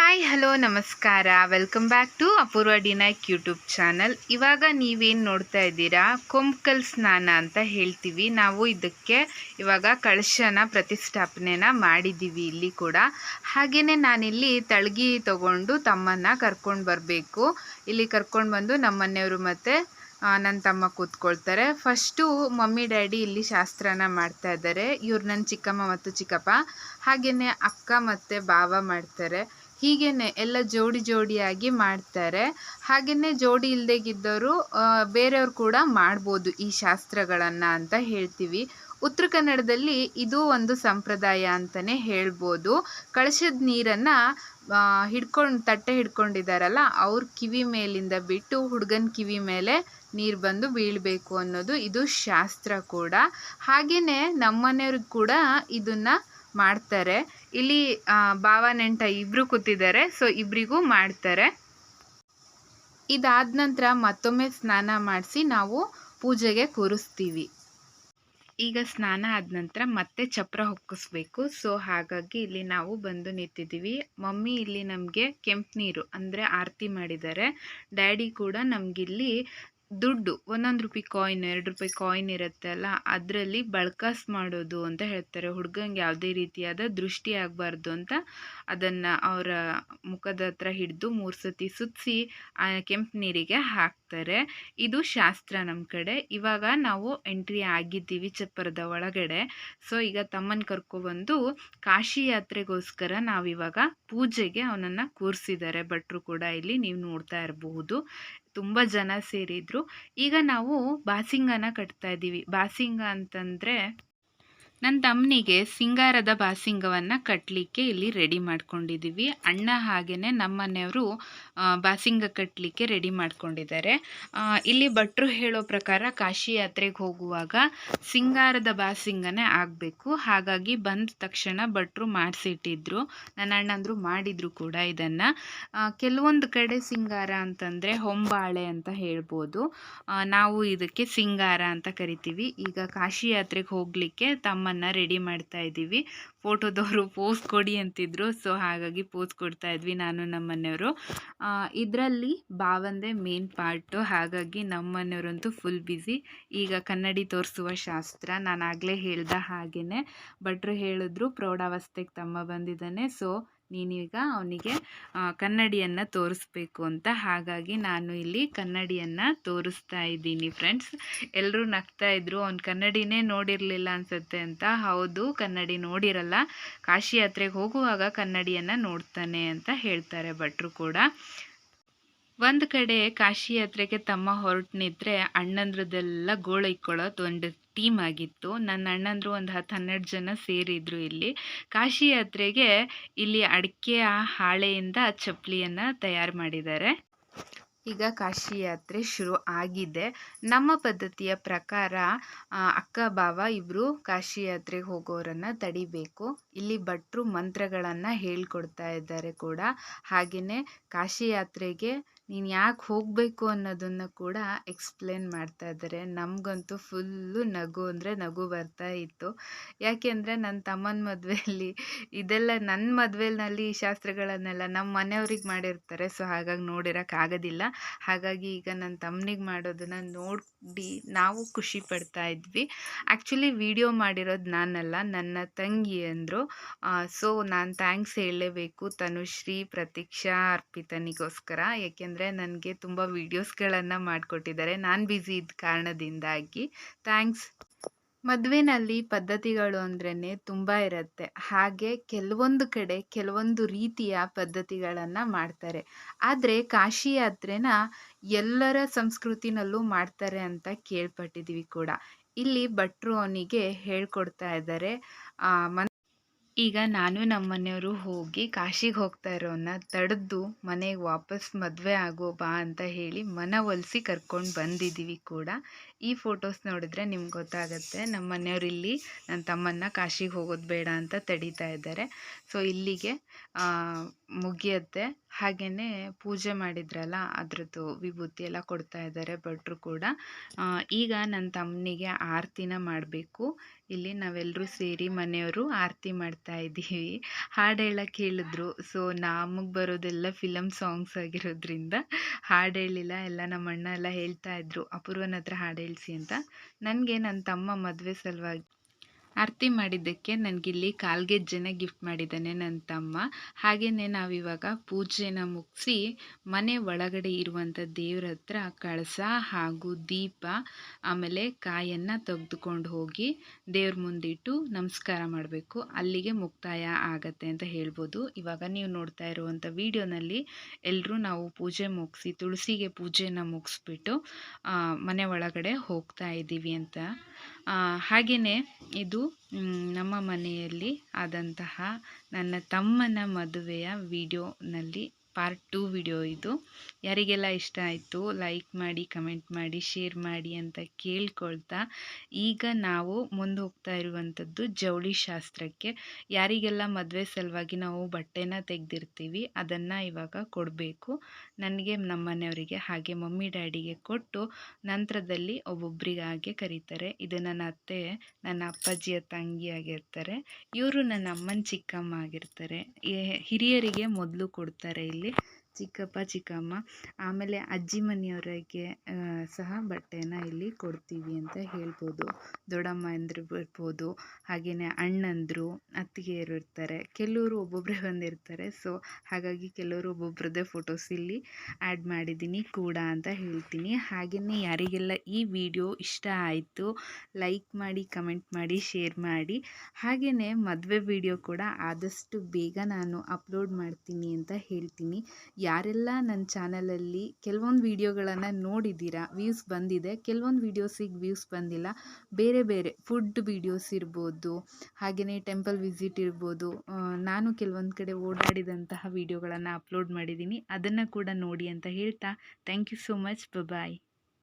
Hi hello ನಮಸ್ಕಾರ welcome back to Apoorva Dinaik YouTube channel ಇವಾಗ ನೀವೇನು ನೋಡ್ತಾ ಇದ್ದೀರಾ ಕೊಂಕಲ್ ಸ್ನಾನ ಅಂತ ಹೇಳ್ತೀವಿ ನಾವು ಇದಕ್ಕೆ ಇವಾಗ ಕಳಶನ ಪ್ರತಿಷ್ಠಾಪನೆನ ಮಾಡಿದ್ದೀವಿ ಇಲ್ಲಿ ಕೂಡ ಹಾಗೆಯೇ ನಾನಿಲ್ಲಿ ತಳಗಿ ತಗೊಂಡು ತಮ್ಮನ್ನ ಕರ್ಕೊಂಡು ಬರಬೇಕು ಇಲ್ಲಿ ಕರ್ಕೊಂಡು ಬಂದು ನಮ್ಮನೆಯವರು ಮತ್ತು ನನ್ನ ತಮ್ಮ ಕೂತ್ಕೊಳ್ತಾರೆ ಫಸ್ಟು ಮಮ್ಮಿ ಡ್ಯಾಡಿ ಇಲ್ಲಿ ಶಾಸ್ತ್ರನ ಮಾಡ್ತಾ ಇದ್ದಾರೆ ಇವ್ರು ನನ್ನ ಚಿಕ್ಕಮ್ಮ ಮತ್ತು ಚಿಕ್ಕಪ್ಪ ಹಾಗೆಯೇ ಅಕ್ಕ ಮತ್ತು ಬಾವ ಮಾಡ್ತಾರೆ ಹೀಗೇನೆ ಎಲ್ಲ ಜೋಡಿ ಜೋಡಿಯಾಗಿ ಮಾಡ್ತಾರೆ. ಹಾಗೆಯೇ ಜೋಡಿ ಇಲ್ಲದೇಗಿದ್ದವರು ಬೇರೆಯವ್ರು ಕೂಡ ಮಾಡ್ಬೋದು ಈ ಶಾಸ್ತ್ರಗಳನ್ನು ಅಂತ ಹೇಳ್ತೀವಿ. ಉತ್ತರ ಕನ್ನಡದಲ್ಲಿ ಇದು ಒಂದು ಸಂಪ್ರದಾಯ ಅಂತಲೇ ಹೇಳ್ಬೋದು. ಕಳಶದ ನೀರನ್ನು ಹಿಡ್ಕೊಂಡು, ತಟ್ಟೆ ಹಿಡ್ಕೊಂಡಿದ್ದಾರಲ್ಲ, ಅವ್ರ ಕಿವಿ ಮೇಲಿಂದ ಬಿಟ್ಟು ಹುಡುಗನ ಕಿವಿ ಮೇಲೆ ನೀರು ಬಂದು ಬೀಳಬೇಕು ಅನ್ನೋದು ಇದು ಶಾಸ್ತ್ರ ಕೂಡ. ಹಾಗೆಯೇ ನಮ್ಮನೆಯವ್ರಿಗೆ ಕೂಡ ಇದನ್ನು ಮಾಡ್ತಾರೆ. ಇಲ್ಲಿ ಭಾವ, ನೆಂಟ ಇಬ್ಬರು ಕೂತಿದ್ದಾರೆ. ಸೊ ಇಬ್ಬರಿಗೂ ಮಾಡ್ತಾರೆ. ಇದಾದ ನಂತರ ಮತ್ತೊಮ್ಮೆ ಸ್ನಾನ ಮಾಡಿಸಿ ನಾವು ಪೂಜೆಗೆ ಕೂರಿಸ್ತೀವಿ. ಈಗ ಸ್ನಾನ ಆದ ನಂತರ ಮತ್ತೆ ಚಪ್ರ ಹೊಕ್ಕಿಸ್ಬೇಕು. ಸೊ ಹಾಗಾಗಿ ಇಲ್ಲಿ ನಾವು ಬಂದು ನಿಂತಿದ್ದೀವಿ. ಮಮ್ಮಿ ಇಲ್ಲಿ ನಮಗೆ ಕೆಂಪು ನೀರು, ಅಂದರೆ ಆರತಿ ಮಾಡಿದ್ದಾರೆ. ಡ್ಯಾಡಿ ಕೂಡ ನಮಗಿಲ್ಲಿ ದುಡ್ಡು, ಒಂದೊಂದು ರೂಪಾಯಿ ಕಾಯಿನ್ ಎರಡು ರೂಪಾಯಿ ಕಾಯಿನ್ ಇರುತ್ತೆ ಅಲ್ಲ, ಅದರಲ್ಲಿ ಬಳ್ಕಾಸ್ ಮಾಡೋದು ಅಂತ ಹೇಳ್ತಾರೆ. ಹುಡುಗಂಗೆ ಯಾವುದೇ ರೀತಿಯಾದ ದೃಷ್ಟಿ ಆಗಬಾರ್ದು ಅಂತ ಅದನ್ನು ಅವರ ಮುಖದ ಹತ್ರ ಹಿಡಿದು ಮೂರು ಸತಿ ಸುತ್ತಿಸಿ ಆ ಕೆಂಪು ನೀರಿಗೆ ಹಾಕ್ತಾರೆ ಇದು ಶಾಸ್ತ್ರ ನಮ್ಮ ಕಡೆ. ಇವಾಗ ನಾವು ಎಂಟ್ರಿ ಆಗಿದ್ದೀವಿ ಚಪ್ಪರದ ಒಳಗಡೆ. ಸೊ ಈಗ ತಮ್ಮನ ಕರ್ಕೊಬಂದು ಕಾಶಿ ಯಾತ್ರೆಗೋಸ್ಕರ ನಾವಿವಾಗ ಪೂಜೆಗೆ ಅವನನ್ನು ಕೂರಿಸಿದ್ದಾರೆ ಭಟ್ರು ಕೂಡ ಇಲ್ಲಿ ನೀವು ನೋಡ್ತಾ ಇರಬಹುದು. ತುಂಬ ಜನ ಸೇರಿದ್ರು. ಈಗ ನಾವು ಬಾಸಿಂಗನ ಕಟ್ತಾ ಇದ್ದೀವಿ. ಬಾಸಿಂಗ ಅಂತಂದರೆ ನನ್ನ ತಮ್ಮನಿಗೆ ಸಿಂಗಾರದ ಬಾಸಿಂಗವನ್ನು ಕಟ್ಟಲಿಕ್ಕೆ ಇಲ್ಲಿ ರೆಡಿ ಮಾಡ್ಕೊಂಡಿದ್ದೀವಿ ಅಣ್ಣ ಹಾಗೆಯೇ ನಮ್ಮನೆಯವರು ಬಾಸಿಂಗ ಕಟ್ಟಲಿಕ್ಕೆ ರೆಡಿ ಮಾಡ್ಕೊಂಡಿದ್ದಾರೆ. ಇಲ್ಲಿ ಭಟ್ರು ಹೇಳೋ ಪ್ರಕಾರ ಕಾಶಿ ಯಾತ್ರೆಗೆ ಹೋಗುವಾಗ ಸಿಂಗಾರದ ಬಾಸಿಂಗನೇ ಆಗಬೇಕು. ಹಾಗಾಗಿ ಬಂದ ತಕ್ಷಣ ಭಟ್ರು ಮಾಡಿಸಿಟ್ಟಿದ್ರು. ನನ್ನ ಅಣ್ಣಂದರು ಮಾಡಿದರು ಕೂಡ ಇದನ್ನು. ಕೆಲವೊಂದು ಕಡೆ ಸಿಂಗಾರ ಅಂತಂದರೆ ಹೊಂಬಾಳೆ ಅಂತ ಹೇಳ್ಬೋದು. ನಾವು ಇದಕ್ಕೆ ಸಿಂಗಾರ ಅಂತ ಕರಿತೀವಿ. ಈಗ ಕಾಶಿ ಯಾತ್ರೆಗೆ ಹೋಗಲಿಕ್ಕೆ ತಮ್ಮ ನಮ್ಮನ್ನು ರೆಡಿ ಮಾಡ್ತಾ ಇದ್ದೀವಿ. ಫೋಟೋದವರು ಪೋಸ್ ಕೊಡಿ ಅಂತಿದ್ರು. ಸೊ, ಹಾಗಾಗಿ ಪೋಸ್ ಕೊಡ್ತಾ ಇದ್ವಿ ನಾನು ನಮ್ಮ ಮನೆಯವರು. ಇದರಲ್ಲಿ ಬಾವಂದೇ ಮೇನ್ ಪಾರ್ಟು. ಹಾಗಾಗಿ ನಮ್ಮ ಮನೆಯವರಂತೂ ಫುಲ್ ಬ್ಯುಸಿ ಈಗ ಕನ್ನಡಿ ತೋರಿಸುವ ಶಾಸ್ತ್ರ. ನಾನು ಆಗಲೇ ಹೇಳ್ದ ಹಾಗೆಯೇ ಭಟ್ರು ಹೇಳಿದ್ರು ಪ್ರೌಢಾವಸ್ಥೆಗೆ ತಮ್ಮ ಬಂದಿದ್ದಾನೆ. ಸೊ ನೀನೀಗ ಅವನಿಗೆ ಕನ್ನಡಿಯನ್ನು ತೋರಿಸ್ಬೇಕು ಅಂತ. ಹಾಗಾಗಿ ನಾನು ಇಲ್ಲಿ ಕನ್ನಡಿಯನ್ನು ತೋರಿಸ್ತಾ ಇದ್ದೀನಿ ಫ್ರೆಂಡ್ಸ್. ಎಲ್ಲರೂ ನಗ್ತಾ ಇದ್ರು, ಅವ್ನು ಕನ್ನಡಿನೇ ನೋಡಿರಲಿಲ್ಲ ಅನ್ಸುತ್ತೆ ಅಂತ. ಹೌದು, ಕನ್ನಡಿ ನೋಡಿರಲ್ಲ. ಕಾಶಿ ಯಾತ್ರೆಗೆ ಹೋಗುವಾಗ ಕನ್ನಡಿಯನ್ನು ನೋಡ್ತಾನೆ ಅಂತ ಹೇಳ್ತಾರೆ ಭಟ್ರು ಕೂಡ. ಒಂದು ಕಡೆ ಕಾಶಿ ಯಾತ್ರೆಗೆ ತಮ್ಮ ಹೊರಟನಿದ್ರೆ ಅಣ್ಣಂದ್ರದ್ದೆಲ್ಲ ಗೋಳೈಕೊಳ್ಳೋದು ಒಂದು ಟೀಮ್ ಆಗಿತ್ತು. ನನ್ನ ಅಣ್ಣಂದ್ರು ಒಂದು ಹತ್ತು ಹನ್ನೆರಡು ಜನ ಸೇರಿದ್ರು ಇಲ್ಲಿ. ಕಾಶಿ ಯಾತ್ರೆಗೆ ಇಲ್ಲಿ ಅಡಿಕೆಯ ಹಾಳೆಯಿಂದ ಚಪ್ಪಲಿಯನ್ನು ತಯಾರು ಮಾಡಿದ್ದಾರೆ. ಈಗ ಕಾಶಿ ಯಾತ್ರೆ ಶುರು ಆಗಿದೆ. ನಮ್ಮ ಪದ್ಧತಿಯ ಪ್ರಕಾರ ಅಕ್ಕ ಬಾವ ಇಬ್ಬರು ಕಾಶಿ ಯಾತ್ರೆಗೆ ಹೋಗೋರನ್ನು ತಡಿಬೇಕು. ಇಲ್ಲಿ ಭಟ್ರು ಮಂತ್ರಗಳನ್ನು ಹೇಳ್ಕೊಡ್ತಾ ಇದ್ದಾರೆ ಕೂಡ. ಹಾಗೆಯೇ ಕಾಶಿ ಯಾತ್ರೆಗೆ ನೀನು ಯಾಕೆ ಹೋಗಬೇಕು ಅನ್ನೋದನ್ನು ಕೂಡ ಎಕ್ಸ್ಪ್ಲೇನ್ ಮಾಡ್ತಾ ಇದ್ದಾರೆ ನಮಗಂತೂ ಫುಲ್ಲು ನಗು ಅಂದರೆ ನಗು ಬರ್ತಾ ಇತ್ತು. ಯಾಕೆಂದರೆ ನನ್ನ ತಮ್ಮನ ಮದುವೆಯಲ್ಲಿ ಇದೆಲ್ಲ ನನ್ನ ಮದುವೆಯಲ್ಲಿ ಈ ಶಾಸ್ತ್ರಗಳನ್ನೆಲ್ಲ ನಮ್ಮ ಮನೆಯವ್ರಿಗೆ ಮಾಡಿರ್ತಾರೆ. ಸೊ ಹಾಗಾಗಿ ನೋಡಿರೋಕ್ಕಾಗೋದಿಲ್ಲ ಹಾಗಾಗಿ ಈಗ ನನ್ನ ತಮ್ಮನಿಗೆ ಮಾಡೋದನ್ನು ನೋಡಿ ನಾವು ಖುಷಿ ಪಡ್ತಾ ಇದ್ವಿ. ಆ್ಯಕ್ಚುಲಿ ವಿಡಿಯೋ ಮಾಡಿರೋದು ನಾನಲ್ಲ, ನನ್ನ ತಂಗಿ ಅಂದರು. ಸೊ ನಾನು ಥ್ಯಾಂಕ್ಸ್ ಹೇಳಲೇಬೇಕು ತನುಶ್ರೀ ಪ್ರತೀಕ್ಷಾ ಅರ್ಪಿತನಿಗೋಸ್ಕರ. ಏಕೆಂದರೆ ಅಂದರೆ ನನಗೆ ತುಂಬ ವೀಡಿಯೋಸ್ಗಳನ್ನು ಮಾಡಿಕೊಟ್ಟಿದ್ದಾರೆ. ನಾನು ಬ್ಯುಸಿ ಇದ್ದ ಕಾರಣದಿಂದಾಗಿ. ಥ್ಯಾಂಕ್ಸ್ ಮದುವೆನಲ್ಲಿ ಪದ್ಧತಿಗಳು ಅಂದ್ರೇ ತುಂಬ ಇರುತ್ತೆ. ಹಾಗೆ ಕೆಲವೊಂದು ಕಡೆ ಕೆಲವೊಂದು ರೀತಿಯ ಪದ್ಧತಿಗಳನ್ನು ಮಾಡ್ತಾರೆ. ಆದರೆ ಕಾಶಿ ಯಾತ್ರೆನ ಎಲ್ಲರ ಸಂಸ್ಕೃತಿನಲ್ಲೂ ಮಾಡ್ತಾರೆ ಅಂತ ಕೇಳ್ಪಟ್ಟಿದ್ದೀವಿ ಕೂಡ. ಇಲ್ಲಿ ಭಟ್ರು ಅವನಿಗೆ ಹೇಳ್ಕೊಡ್ತಾ ಇದ್ದಾರೆ. ಈಗ ನಾನು ನಮ್ಮ ಮನೆಯವರು ಹೋಗಿ ಕಾಶಿಗೆ ಹೋಗ್ತಾ ಇರೋನ್ನ ತಡೆದು ಮನೆಗೆ ವಾಪಸ್ ಮದುವೆ ಆಗೋ ಬಾ ಅಂತ ಹೇಳಿ ಮನವೊಲಿಸಿ ಕರ್ಕೊಂಡು ಬಂದಿದ್ದೀವಿ ಕೂಡ. ಈ ಫೋಟೋಸ್ ನೋಡಿದ್ರೆ ನಿಮ್ಗೆ ಗೊತ್ತಾಗುತ್ತೆ ನಮ್ಮ ಮನೆಯವರು ಇಲ್ಲಿ ನನ್ನ ತಮ್ಮನ್ನ ಕಾಶಿಗೆ ಹೋಗೋದು ಬೇಡ ಅಂತ ತಡೀತಾ ಇದ್ದಾರೆ. ಸೊ ಇಲ್ಲಿಗೆ ಮುಗಿಯತ್ತೆ. ಹಾಗೆಯೇ ಪೂಜೆ ಮಾಡಿದ್ರಲ್ಲ, ಅದರದ್ದು ವಿಭೂತಿ ಎಲ್ಲ ಕೊಡ್ತಾ ಇದ್ದಾರೆ ಭಟ್ರು ಕೂಡ. ಈಗ ನನ್ನ ತಮ್ಮನಿಗೆ ಆರತಿನ ಮಾಡಬೇಕು. ಇಲ್ಲಿ ನಾವೆಲ್ಲರೂ ಸೇರಿ ಮನೆಯವರು ಆರತಿ ಮಾಡ್ತಾ ಇದ್ದೀವಿ. ಹಾಡು ಹೇಳಕ್ಕೆ ಹೇಳಿದ್ರು. ಸೊ ನಮಗೆ ಬರೋದೆಲ್ಲ ಫಿಲಮ್ ಸಾಂಗ್ಸ್ ಆಗಿರೋದ್ರಿಂದ ಹಾಡು ಹೇಳಿಲ್ಲ, ಎಲ್ಲ ನಮ್ಮ ಅಣ್ಣ ಎಲ್ಲ ಹೇಳ್ತಾ ಇದ್ರು. ಅಪೂರ್ವನ ಹತ್ರ ಹಾಡು ಹೇಳಿಸಿ ಅಂತ. ನನಗೆ ನನ್ನ ತಮ್ಮ ಮದುವೆ ಸಲುವಾಗಿ ಆರತಿ ಮಾಡಿದ್ದಕ್ಕೆ ನನಗಿಲ್ಲಿ ಕಾಲ್ಗೆಜ್ಜೆನ ಗಿಫ್ಟ್ ಮಾಡಿದ್ದಾನೆ ನನ್ನ ತಮ್ಮ ಹಾಗೆಯೇ ನಾವಿವಾಗ ಪೂಜೆನ ಮುಗಿಸಿ ಮನೆ ಒಳಗಡೆ ಇರುವಂಥ ದೇವ್ರ ಹತ್ರ ಕಳಸ ಹಾಗೂ ದೀಪ, ಆಮೇಲೆ ಕಾಯನ್ನು ತೆಗೆದುಕೊಂಡು ಹೋಗಿ ದೇವ್ರ ಮುಂದಿಟ್ಟು ನಮಸ್ಕಾರ ಮಾಡಬೇಕು. ಅಲ್ಲಿಗೆ ಮುಕ್ತಾಯ ಆಗತ್ತೆ ಅಂತ ಹೇಳ್ಬೋದು. ಇವಾಗ ನೀವು ನೋಡ್ತಾ ಇರುವಂಥ ವಿಡಿಯೋನಲ್ಲಿ ಎಲ್ಲರೂ ನಾವು ಪೂಜೆ ಮುಗಿಸಿ ತುಳಸಿಗೆ ಪೂಜೆಯನ್ನು ಮುಗಿಸ್ಬಿಟ್ಟು ಮನೆ ಒಳಗಡೆ ಹೋಗ್ತಾ ಇದ್ದೀವಿ ಅಂತ. ಹಾಗೆಯೇ ಇದು ನಮ್ಮ ಮನೆಯಲ್ಲಿ ಆದಂತಹ ನನ್ನ ತಮ್ಮನ ಮದುವೆಯ ವಿಡಿಯೋನಲ್ಲಿ ಪಾರ್ಟ್ ಟೂ ವಿಡಿಯೋ ಇದು. ಯಾರಿಗೆಲ್ಲ ಇಷ್ಟ ಆಯಿತು ಲೈಕ್ ಮಾಡಿ ಕಮೆಂಟ್ ಮಾಡಿ ಶೇರ್ ಮಾಡಿ ಅಂತ ಕೇಳ್ಕೊಳ್ತಾ ಈಗ ನಾವು ಮುಂದೆ ಹೋಗ್ತಾ ಇರುವಂಥದ್ದು ಜವಳಿ ಶಾಸ್ತ್ರಕ್ಕೆ. ಯಾರಿಗೆಲ್ಲ ಮದುವೆ ಸಲುವಾಗಿ ನಾವು ಬಟ್ಟೆನ ತೆಗೆದಿರ್ತೀವಿ ಅದನ್ನು ಇವಾಗ ಕೊಡಬೇಕು. ನನಗೆ, ನಮ್ಮ ಮನೆಯವರಿಗೆ ಹಾಗೆ ಮಮ್ಮಿ, ಡ್ಯಾಡಿಗೆ ಕೊಟ್ಟು ನಂತರದಲ್ಲಿ ಒಬ್ಬೊಬ್ಬರಿಗೆ ಹಾಗೆ ಕರೀತಾರೆ. ಇದು ನನ್ನ ಅತ್ತೆ, ನನ್ನ ಅಪ್ಪಾಜಿಯ ತಂಗಿ ಆಗಿರ್ತಾರೆ. ಇವರು ನನ್ನ ಅಮ್ಮನ ಚಿಕ್ಕಮ್ಮ ಆಗಿರ್ತಾರೆ. ಹಿರಿಯರಿಗೆ ಮೊದಲು ಕೊಡ್ತಾರೆ ಇಲ್ಲಿ. ಚಿಕ್ಕಪ್ಪ, ಚಿಕ್ಕಮ್ಮ, ಆಮೇಲೆ ಅಜ್ಜಿ ಮನೆಯವರಿಗೆ ಸಹ ಬಟ್ಟೆನ ಇಲ್ಲಿ ಕೊಡ್ತೀವಿ ಅಂತ ಹೇಳ್ಬೋದು. ದೊಡ್ಡಮ್ಮ ಬರ್ಬೋದು ಹಾಗೆಯೇ ಅಣ್ಣಂದಿರು, ಅತ್ತಿಗೆಯರು ಇರ್ತಾರೆ, ಕೆಲವರು ಒಬ್ಬೊಬ್ಬರೇ ಬಂದಿರ್ತಾರೆ. ಸೊ ಹಾಗಾಗಿ ಕೆಲವರು ಒಬ್ಬೊಬ್ರದ್ದೇ ಫೋಟೋಸ್ ಇಲ್ಲಿ ಆ್ಯಡ್ ಮಾಡಿದ್ದೀನಿ, ಕೂಡ ಅಂತ ಹೇಳ್ತೀನಿ. ಹಾಗೆಯೇ ಯಾರಿಗೆಲ್ಲ ಈ ವಿಡಿಯೋ ಇಷ್ಟ ಆಯಿತು ಲೈಕ್ ಮಾಡಿ ಕಮೆಂಟ್ ಮಾಡಿ ಶೇರ್ ಮಾಡಿ ಹಾಗೆಯೇ ಮದುವೆ ವಿಡಿಯೋ ಕೂಡ ಆದಷ್ಟು ಬೇಗ ನಾನು ಅಪ್ಲೋಡ್ ಮಾಡ್ತೀನಿ ಅಂತ ಹೇಳ್ತೀನಿ. ಯಾರೆಲ್ಲ ನನ್ನ ಚಾನಲಲ್ಲಿ ಕೆಲವೊಂದು ವೀಡಿಯೋಗಳನ್ನು ನೋಡಿದ್ದೀರಾ, ವ್ಯೂಸ್ ಬಂದಿದೆ, ಕೆಲವೊಂದು ವೀಡಿಯೋಸಿಗೆ ವ್ಯೂಸ್ ಬಂದಿಲ್ಲ, ಬೇರೆ ಬೇರೆ ಫುಡ್ ವೀಡಿಯೋಸ್ ಇರ್ಬೋದು ಹಾಗೆಯೇ ಟೆಂಪಲ್ ವಿಸಿಟ್ ಇರ್ಬೋದು ನಾನು ಕೆಲವೊಂದು ಕಡೆ ಓಡಾಡಿದಂತಹ ವೀಡಿಯೋಗಳನ್ನು ಅಪ್ಲೋಡ್ ಮಾಡಿದ್ದೀನಿ, ಅದನ್ನು ಕೂಡ ನೋಡಿ ಅಂತ ಹೇಳ್ತಾ, thank you so much bye